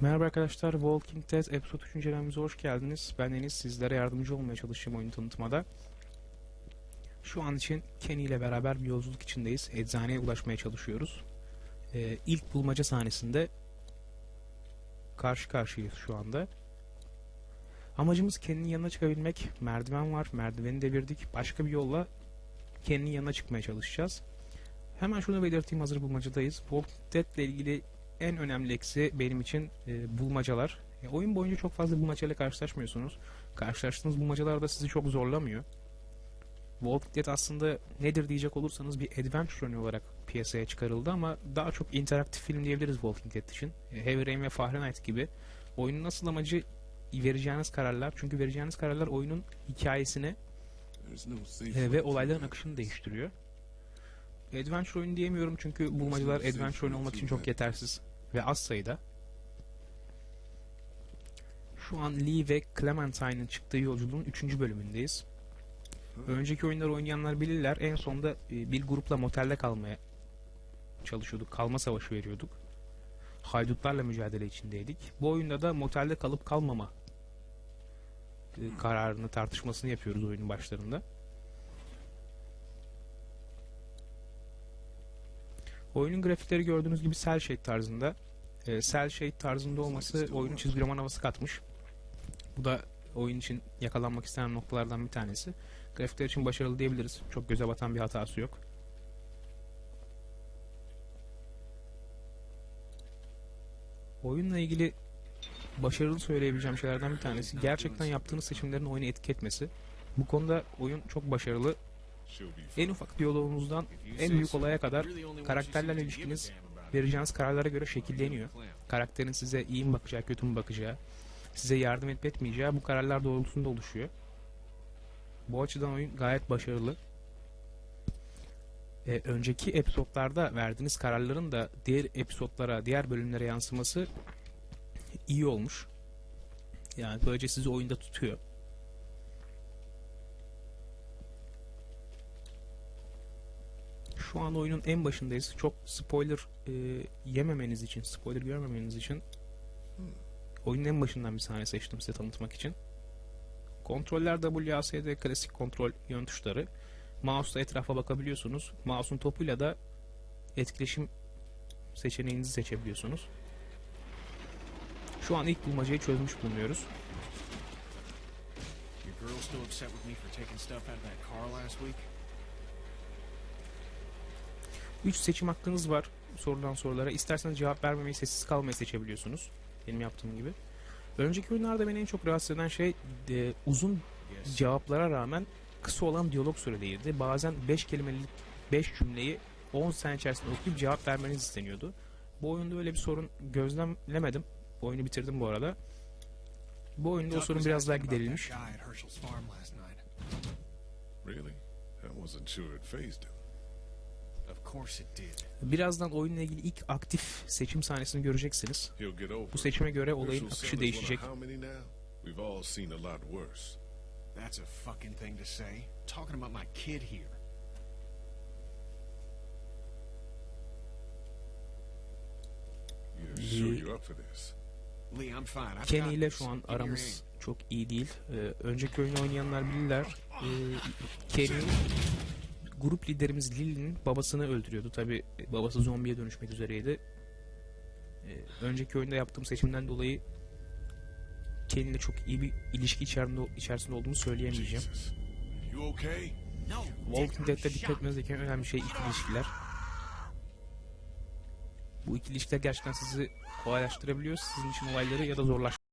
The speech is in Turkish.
Merhaba arkadaşlar, Walking Dead Episode 3. incelememize hoş geldiniz. Ben Enis, sizlere yardımcı olmaya çalışacağım oyunu tanıtmada. Şu an için Kenny ile beraber bir yolculuk içindeyiz. Eczaneye ulaşmaya çalışıyoruz. Ee, ilk bulmaca sahnesinde karşı karşıyayız şu anda. Amacımız Kenny'nin yanına çıkabilmek. Merdiven var, merdiveni devirdik. Başka bir yolla Kenny'nin yanına çıkmaya çalışacağız. Hemen şunu belirteyim hazır bulmacadayız. Walking Dead ile ilgili en önemli eksi benim için e, bulmacalar. E, oyun boyunca çok fazla bulmacayla karşılaşmıyorsunuz. Karşılaştığınız bulmacalar da sizi çok zorlamıyor. Walking Dead aslında nedir diyecek olursanız bir adventure oyunu olarak piyasaya çıkarıldı ama daha çok interaktif film diyebiliriz Walking Dead için. E, Heavy Rain ve Fahrenheit gibi. Oyunun asıl amacı vereceğiniz kararlar. Çünkü vereceğiniz kararlar oyunun hikayesini e, ve olayların akışını değiştiriyor. Adventure oyunu diyemiyorum çünkü bulmacalar adventure oyunu olmak için çok yetersiz ve az sayıda. Şu an Lee ve Clementine'ın çıktığı yolculuğun 3. bölümündeyiz. Önceki oyunları oynayanlar bilirler. En sonda e, bir grupla motelde kalmaya çalışıyorduk. Kalma savaşı veriyorduk. Haydutlarla mücadele içindeydik. Bu oyunda da motelde kalıp kalmama e, kararını tartışmasını yapıyoruz oyunun başlarında. Oyunun grafikleri gördüğünüz gibi cel shade tarzında. E, cel shade tarzında olması oyunun çizgi roman havası katmış. Bu da oyun için yakalanmak istenen noktalardan bir tanesi. Grafikler için başarılı diyebiliriz. Çok göze batan bir hatası yok. Oyunla ilgili başarılı söyleyebileceğim şeylerden bir tanesi gerçekten yaptığınız seçimlerin oyunu etki etmesi. Bu konuda oyun çok başarılı. En ufak diyaloğunuzdan en büyük olaya kadar karakterlerle ilişkiniz vereceğiniz kararlara göre şekilleniyor. Karakterin size iyi mi bakacağı, kötü mü bakacağı, size yardım edip etmeyeceği bu kararlar doğrultusunda oluşuyor. Bu açıdan oyun gayet başarılı. Ee, önceki episodlarda verdiğiniz kararların da diğer episodlara, diğer bölümlere yansıması iyi olmuş. Yani böylece sizi oyunda tutuyor. Şu an oyunun en başındayız. Çok spoiler e, yememeniz için, spoiler görmemeniz için oyunun en başından bir sahne seçtim size tanıtmak için. Kontroller WASD klasik kontrol yön tuşları. Mouse'la etrafa bakabiliyorsunuz. Mouse'un topuyla da etkileşim seçeneğinizi seçebiliyorsunuz. Şu an ilk bulmacayı çözmüş bulunuyoruz. Your girl still upset with me for taking stuff out of that car last week? 3 seçim hakkınız var sorulan sorulara. İsterseniz cevap vermemeyi, sessiz kalmayı seçebiliyorsunuz. Benim yaptığım gibi. Önceki oyunlarda beni en çok rahatsız eden şey e, uzun cevaplara rağmen kısa olan diyalog süreleriydi. Bazen 5 kelimelik 5 cümleyi 10 saniye içerisinde okuyup cevap vermeniz isteniyordu. Bu oyunda öyle bir sorun gözlemlemedim. Bu oyunu bitirdim bu arada. Bu oyunda o sorun biraz daha giderilmiş. that. Really? I wasn't sure it phased him. Of course it did. Birazdan oyunla ilgili ilk aktif seçim sahnesini göreceksiniz. Bu seçime göre olayın akışı değişecek. one of how many now? We've all seen a lot worse. That's a fucking thing to say. Talking about my kid here. You're sure Ye- you're up for this? Lee, I'm fine. I've Kenny got ile şu an aramız çok iyi değil. Ee, önceki oyunu oynayanlar bilirler. Ee, Kenny grup liderimiz Lily'nin babasını öldürüyordu. Tabi babası zombiye dönüşmek üzereydi. Ee, önceki oyunda yaptığım seçimden dolayı Kenny ile çok iyi bir ilişki içerisinde, içerisinde olduğumu söyleyemeyeceğim. Walking Dead'de dikkat etmeniz gereken önemli şey iki ilişkiler. Bu iki ilişkiler gerçekten sizi kolaylaştırabiliyor. Sizin için olayları ya da